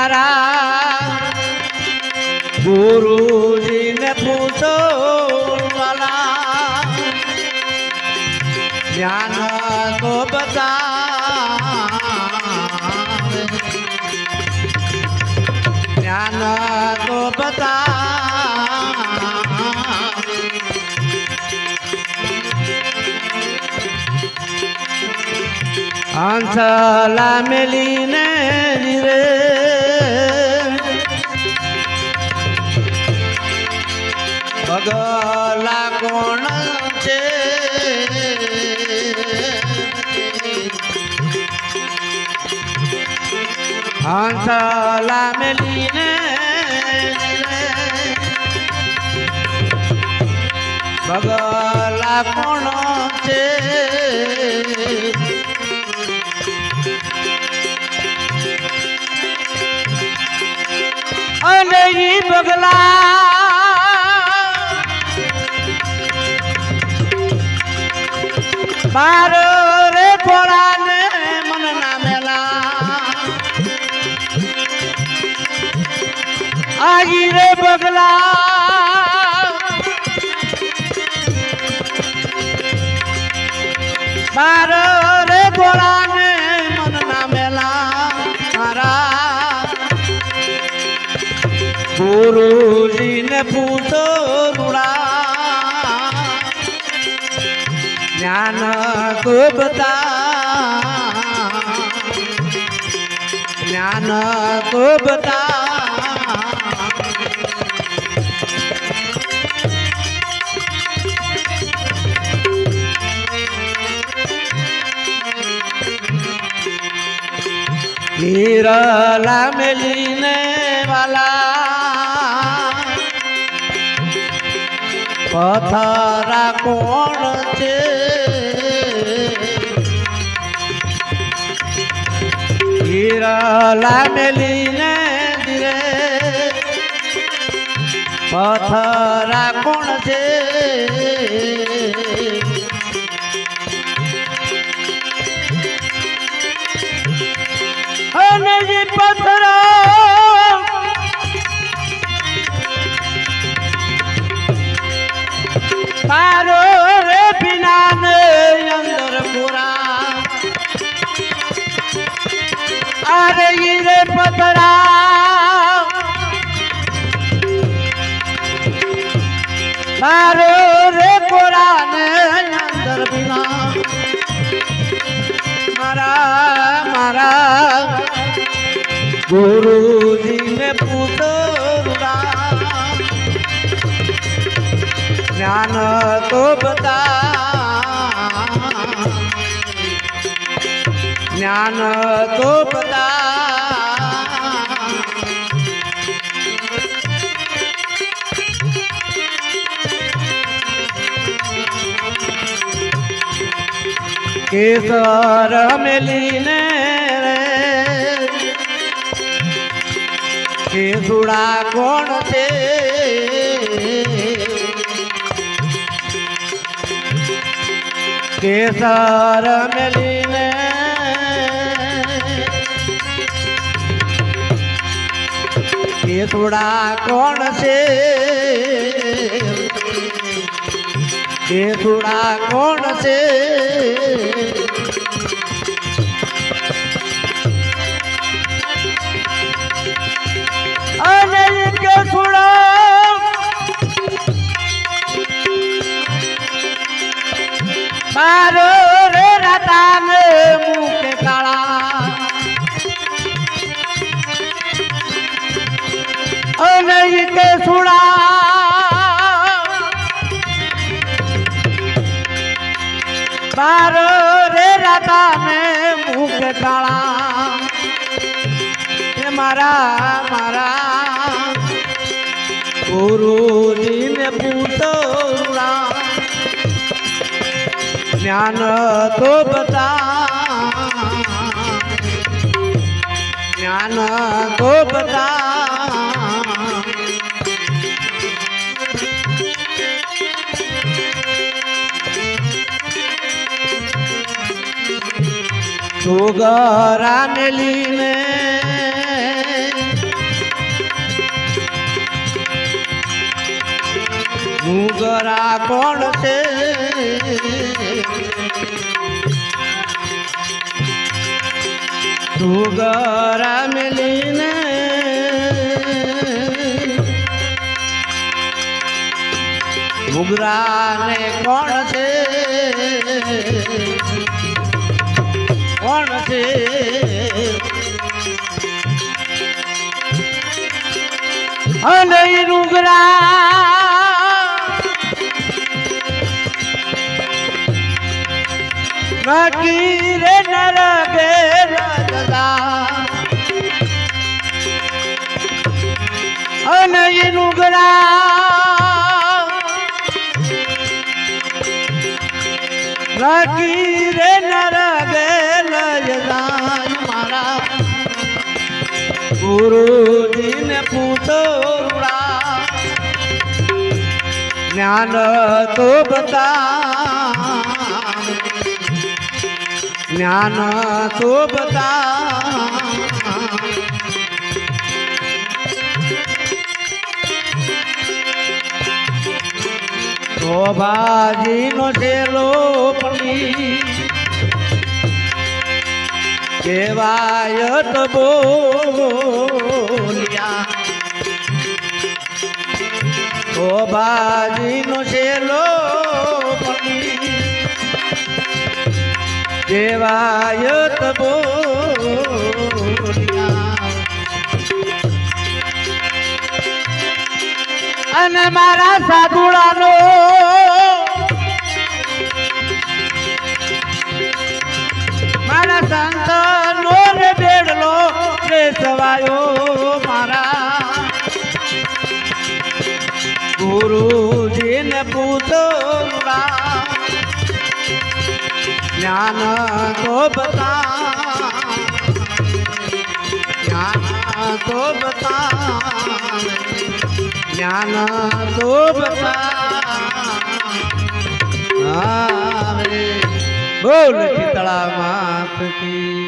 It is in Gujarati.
મારા ગુરુજીને પૂછો વાલા જ્ઞાન તો બતા જ્ઞાન તો બતાવે હંસલા મેલીને રે પગલા કોણ છે? હંસલા મેલીને બગલા મારો રે ભોળાને મન ના મેલા આઈ રે બગલા મારો રે ભોળાને મન ના મેલા મારા ગુરુજીને પૂછો રૂડા જ્ઞાન ગોબતા જ્ઞાન ગોબતા હીરલા મેલીને વાલા. પથરા કોણ છે? હીરલા મેલીને ધીરે પથરા કોણ છે અને જે પથરા તારો રે કોરાને અંદર પીના મારા મારા ગુરુજીને પૂછો રૂડા. જ્ઞાન તો બતા જ્ઞાન તો બતા કેસર મેલીને કેસુડા કોણ છે? કેસર મેલીને કેસુડા કોણ છે? કેસુડા કોણ છે? અને ઈ કેસુડા મારો રે રાતાને મુકે મારો રે રાતાને મુકે કાળા એ મારા મારા ગુરુજી ને રૂડા જ્ઞાન તો બતા જ્ઞાન તો બતા સુગરાનલી મે સુગરા કોણ છે. સુગરા મિલી ને મુગરા ને કોણ છે. કોણ છે? અને ઈ નુગરા નકી રે નરગે નકી રે ગુરુજીને પૂછો રૂડા જ્ઞાન તો બતા જ્ઞાન તો બતા શોભાજીનો છેલ્લો પડી કેવાયત બોલ્યા. ઓ બાજીનો પડી. કેવાયત બોલ્યા. અને મારા સાધુડાનો મારા સંતનો ને બેડલો રે સવાયો મારા. ગુરુજીને પૂછો રા. જ્ઞાન તો બતા જ્ઞાન તો બતા જ્ઞાન તો બતા આવે. બોલ. શીતળા માત કી